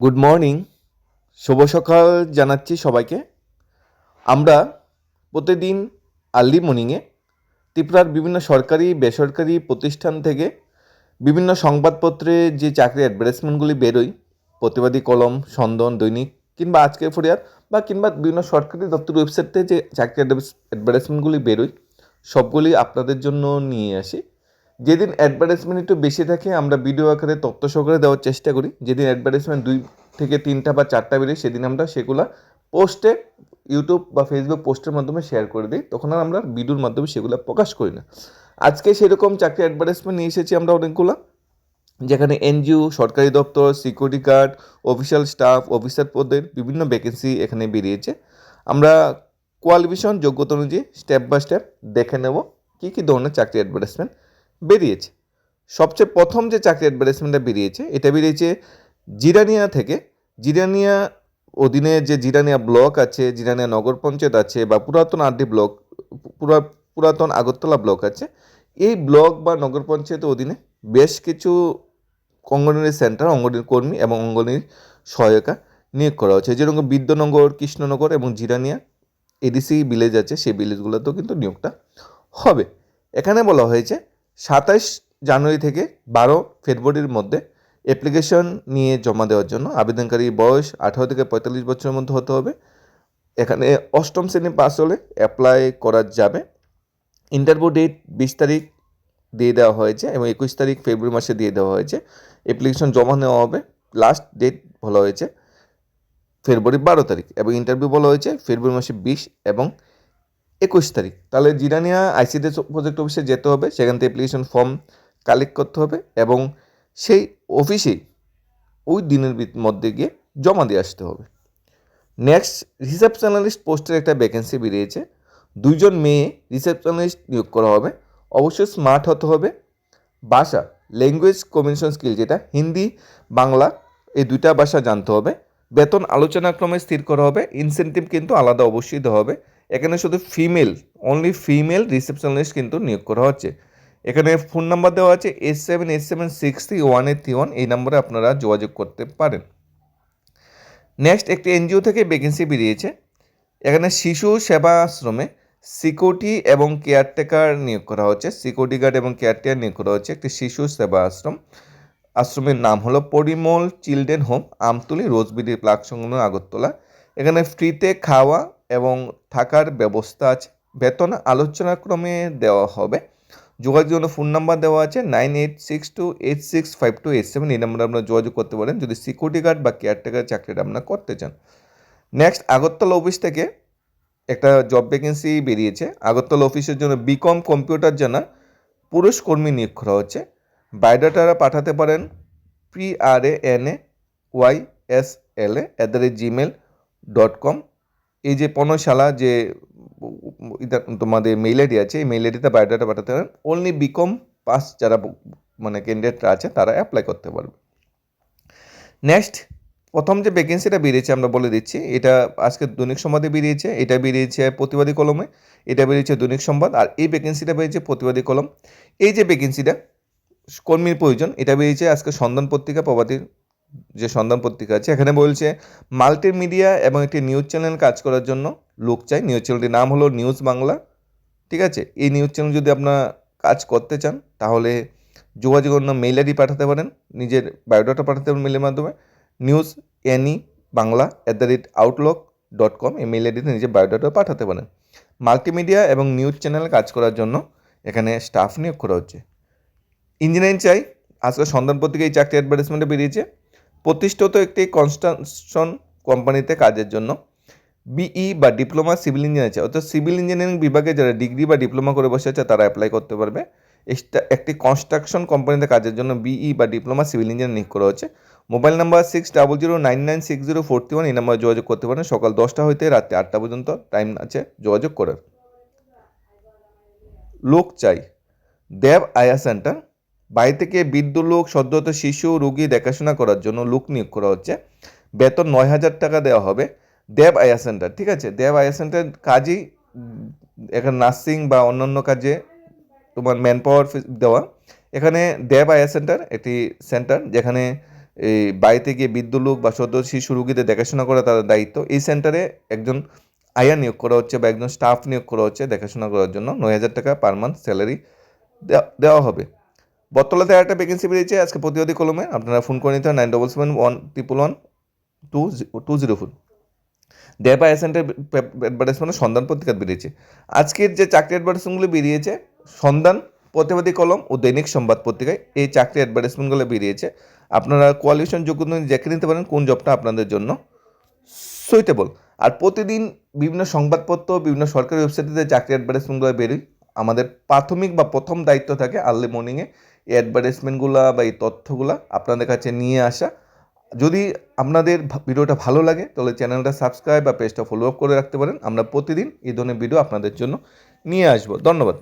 Good morning শুভ সকাল জানাচ্ছি সবাইকে। আমরা প্রতিদিন আর্লি মর্নিংয়ে ত্রিপুরার বিভিন্ন সরকারি, বেসরকারি প্রতিষ্ঠান থেকে বিভিন্ন সংবাদপত্রে যে চাকরি অ্যাডভার্টাইজমেন্টগুলি বেরোয়, প্রতিবাদী কলম সন্দন দৈনিক কিংবা আজকের ফরিয়াদ বা কিংবা বিভিন্ন সরকারি দপ্তর ওয়েবসাইটে যে চাকরি অ্যাডভার্টাইজমেন্টগুলি বেরোয়, সবগুলি আপনাদের জন্য নিয়ে আসি। যেদিন অ্যাডভার্টাইজমেন্ট একটু বেশি থাকে, আমরা ভিডিও আকারে তথ্য সহকারে দেওয়ার চেষ্টা করি। যেদিন অ্যাডভার্টাইজমেন্ট দুই থেকে তিনটা বা চারটা বেরিয়ে, সেদিন আমরা সেগুলো পোস্টে ইউটিউব বা ফেসবুক পোস্টের মাধ্যমে শেয়ার করে দিই। তখন আর আমরা ভিডিওর মাধ্যমে সেগুলো প্রকাশ করি না। আজকে সেরকম চাকরি অ্যাডভার্টাইজমেন্ট নিয়ে এসেছি আমরা অনেকগুলো, যেখানে এনজিও, সরকারি দপ্তর security guard official staff officer পদের বিভিন্ন ভ্যাকেন্সি এখানে বেরিয়েছে। আমরা কোয়ালিফিকেশন যোগ্যতা অনুযায়ী স্টেপ বাই স্টেপ দেখে নেব, কী কী ধরনের চাকরি অ্যাডভার্টাইজমেন্ট বেরিয়েছে। সবচেয়ে প্রথম যে চাকরি অ্যাডভার্টাইজমেন্টটা বেরিয়েছে, এটা বেরিয়েছে জিরানিয়া থেকে। জিরানিয়া অধীনে যে জিরানিয়া ব্লক আছে, জিরানিয়া নগর পঞ্চায়েত আছে বা পুরাতন আরডি ব্লক, পুরা, পুরাতন আগরতলা ব্লক আছে, এই ব্লক বা নগর পঞ্চায়েতের অধীনে বেশ কিছু অঙ্গনওয়াড়ি সেন্টার, অঙ্গনওয়াড়ি কর্মী এবং অঙ্গনওয়াড়ি সহায়িকা নিয়োগ করা হচ্ছে। যেরকম বিদ্যানগর, কৃষ্ণনগর এবং জিরানিয়া, এডিসি ভিলেজ আছে, সেই ভিলেজগুলোতেও কিন্তু নিয়োগটা হবে। এখানে বলা হয়েছে সাতাইশ জানুয়ারি থেকে বারো ফেব্রুয়ারির মধ্যে অ্যাপ্লিকেশন নিয়ে জমা দেওয়ার জন্য আবেদনকারী বয়স আঠারো থেকে পঁয়তাল্লিশ বছরের মধ্যে হতে হবে। এখানে অষ্টম শ্রেণি পাস হলে অ্যাপ্লাই করা যাবে। ইন্টারভিউ ডেট বিশ তারিখ দিয়ে দেওয়া হয়েছে এবং একুশ তারিখ ফেব্রুয়ারি মাসে দিয়ে দেওয়া হয়েছে। অ্যাপ্লিকেশন জমা নেওয়া হবে। লাস্ট ডেট বলা হয়েছে ফেব্রুয়ারি বারো তারিখ এবং ইন্টারভিউ বলা হয়েছে ফেব্রুয়ারি মাসে বিশ এবং একুশ তারিখ। তাহলে জিরানিয়া আইসিডি প্রজেক্ট অফিসে যেতে হবে, সেখান থেকে অ্যাপ্লিকেশন ফর্ম কালেক্ট করতে হবে এবং সেই অফিসেই ওই দিনের মধ্যে গিয়ে জমা দিয়ে আসতে হবে। নেক্সট রিসেপশনালিস্ট পোস্টের একটা ভ্যাকেন্সি বেরিয়েছে। দুইজন মেয়ে রিসেপশনালিস্ট নিয়োগ করা হবে। অবশ্যই স্মার্ট হতে হবে। ভাষা ল্যাঙ্গুয়েজ কমিউনিকেশন স্কিল যেটা, হিন্দি, বাংলা, এই দুইটা ভাষা জানতে হবে। বেতন আলোচনাক্রমে স্থির করা হবে। ইনসেন্টিভ কিন্তু আলাদা অবশ্যই দেওয়া হবে। এখানে শুধু ফিমেল অনলি ফিমেল রিসেপশনালিস্ট কিন্তু নিয়োগ করা হচ্ছে। এখানে ফোন নাম্বার দেওয়া আছে eight seven eight seven six three one eight three one এই নম্বরে আপনারা যোগাযোগ করতে পারেন। নেক্সট একটি এনজিও থেকে ভ্যাকেন্সি বেরিয়েছে। এখানে শিশু সেবা আশ্রমে সিকিউরিটি এবং কেয়ারটেকার নিয়োগ করা হচ্ছে। সিকিউরিটি গার্ড এবং কেয়ারটেকার নিয়োগ করা হচ্ছে একটি শিশু সেবা আশ্রম আশ্রমের নাম হলো পরিমল চিলড্রেন হোম, আমতুলি রোজবিডি প্লাক সংলগ্ন আগরতলা। এখানে ফ্রিতে খাওয়া এবং থাকার ব্যবস্থা আছে। বেতন আলোচনাক্রমে দেওয়া হবে। যোগাযোগের জন্য ফোন নাম্বার দেওয়া আছে nine eight six two eight six five two eight seven. এই নাম্বারে আপনারা যোগাযোগ করতে পারেন। যদি সিকিউরিটি গার্ড বা কেয়ারটেকার চাকরিটা আপনারা করতে চান। নেক্সট আগরতলা অফিস থেকে একটা জব ভ্যাকেন্সি বেরিয়েছে। আগরতলা অফিসের জন্য বিকম কম্পিউটার জানা পুরুষ কর্মী নিয়োগ করা হচ্ছে। বায়োডাটারা পাঠাতে পারেন P R A N A Y S L A at the rate Gmail dot com এই যে পণশালা যে তোমাদের মেইল আইডি আছে, এই মেইল আইডিতে বায়োডাটা পাঠাতে পারেন। অনলি বিকম পাস যারা মানে ক্যান্ডিডেটরা আছে, তারা অ্যাপ্লাই করতে পারবে। নেক্সট প্রথম যে ভ্যাকেন্সিটা বেরিয়েছে, আমরা বলে দিচ্ছি, এটা আজকে দৈনিক সংবাদে বেরিয়েছে, এটা বেরিয়েছে প্রতিবাদী কলমে, এটা বেরিয়েছে দৈনিক সংবাদ, আর এই ভ্যাকেন্সিটা বেরিয়েছে প্রতিবাদী কলম। এই যে ভ্যাকেন্সিটা কর্মীর প্রয়োজন, এটা বেরিয়েছে আজকে সন্ধান পত্রিকা প্রবাদীর যে সন্ধান পত্রিকা আছে, এখানে বলছে, মাল্টিমিডিয়া এবং একটি নিউজ চ্যানেল কাজ করার জন্য লোক চাই। নিউজ চ্যানেলটির নাম হলো নিউজ বাংলা। ঠিক আছে? এই নিউজ চ্যানেল যদি আপনার কাজ করতে চান, তাহলে যোগাযোগ অন্য মেইল আইডি পাঠাতে পারেন, নিজের বায়োডাটা পাঠাতে পারেন মেলের মাধ্যমে। News any Bangla at the rate Outlook dot com এই মেইল আইডিতে নিজের বায়োডাটা পাঠাতে পারেন। মাল্টিমিডিয়া এবং নিউজ চ্যানেল কাজ করার জন্য এখানে স্টাফ নিয়োগ করা হচ্ছে। ইঞ্জিনিয়ারিং চাই, আজকে সন্ধান পত্রিকা এই চাকরি অ্যাডভার্টাইজমেন্টে বেরিয়েছে। প্রতিষ্ঠিত একটি কনস্ট্রাকশন কোম্পানিতে কাজের জন্য বিই বা ডিপ্লোমা সিভিল ইঞ্জিনিয়ার আছে অর্থাৎ সিভিল ইঞ্জিনিয়ারিং বিভাগে যারা ডিগ্রি বা ডিপ্লোমা করে বসে আছে, তারা অ্যাপ্লাই করতে পারবে। একটি কনস্ট্রাকশন কোম্পানিতে কাজের জন্য বিই বা ডিপ্লোমা সিভিল ইঞ্জিনিয়ার নিয়োগ করা হচ্ছে। Mobile number six double zero nine nine six zero four one এই নাম্বারে যোগাযোগ করতে পারেন। সকাল দশটা হইতে রাত্রি আটটা পর্যন্ত টাইম আছে যোগাযোগ করার। লোক চাই। দেব আয়া সেন্টার বাড়ি থেকে বৃদ্ধ লোক সদ্যত শিশু, রোগী দেখাশোনা করার জন্য লোক নিয়োগ করা হচ্ছে। বেতন নয় হাজার টাকা দেওয়া হবে। দেব আয়া সেন্টার, ঠিক আছে? দেব আয়া সেন্টার কাজই এখানে নার্সিং বা অন্যান্য কাজে তোমার ম্যান পাওয়ার দেওয়া। এখানে দেব আয়া সেন্টার একটি সেন্টার যেখানে এই বাড়িতে গিয়ে বৃদ্ধ লোক বা সদ্য শিশু, রুগীদের দেখাশোনা করা তাদের দায়িত্ব। এই সেন্টারে একজন আয়া নিয়োগ করা হচ্ছে বা একজন স্টাফ নিয়োগ করা হচ্ছে দেখাশোনা করার জন্য। নয় হাজার টাকা পার মান্থ স্যালারি দেওয়া হবে। বটতলাতে একটা ভ্যাকেন্সি বেরিয়েছে, আজকে প্রতিবাদী কলমে। আপনারা ফোন করে নিতে হয় nine double seven one triple one two two zero four দেবা এসেন্টের অ্যাডভার্টাইজমেন্টের সন্ধান পত্রিকা বেরিয়েছে। আজকের যে চাকরি অ্যাডভার্টাইজমেন্টগুলো বেরিয়েছে, সন্ধান প্রতিবাদী কলম ও দৈনিক সংবাদ পত্রিকায় এই চাকরি অ্যাডভার্টাইজমেন্টগুলো বেরিয়েছে। আপনারা কোয়ালিফিকেশন যোগ্যতা দেখে নিতে পারেন কোন জবটা আপনাদের জন্য সুইটেবল আর প্রতিদিন বিভিন্ন সংবাদপত্র, বিভিন্ন সরকারি ওয়েবসাইটে চাকরি অ্যাডভার্টাইজমেন্টগুলো বেরোয়, আমাদের প্রাথমিক বা প্রথম দায়িত্ব থাকে আর্লি মর্নিংয়ে এই অ্যাডভার্টাইজমেন্টগুলো বা এই তথ্যগুলো আপনাদের কাছে নিয়ে আসা। যদি আপনাদের ভিডিওটা ভালো লাগে, তাহলে চ্যানেলটা সাবস্ক্রাইব বা পেজটা ফলো আপ করে রাখতে পারেন। আমরা প্রতিদিন এই ধরনের ভিডিও আপনাদের জন্য নিয়ে আসব। ধন্যবাদ।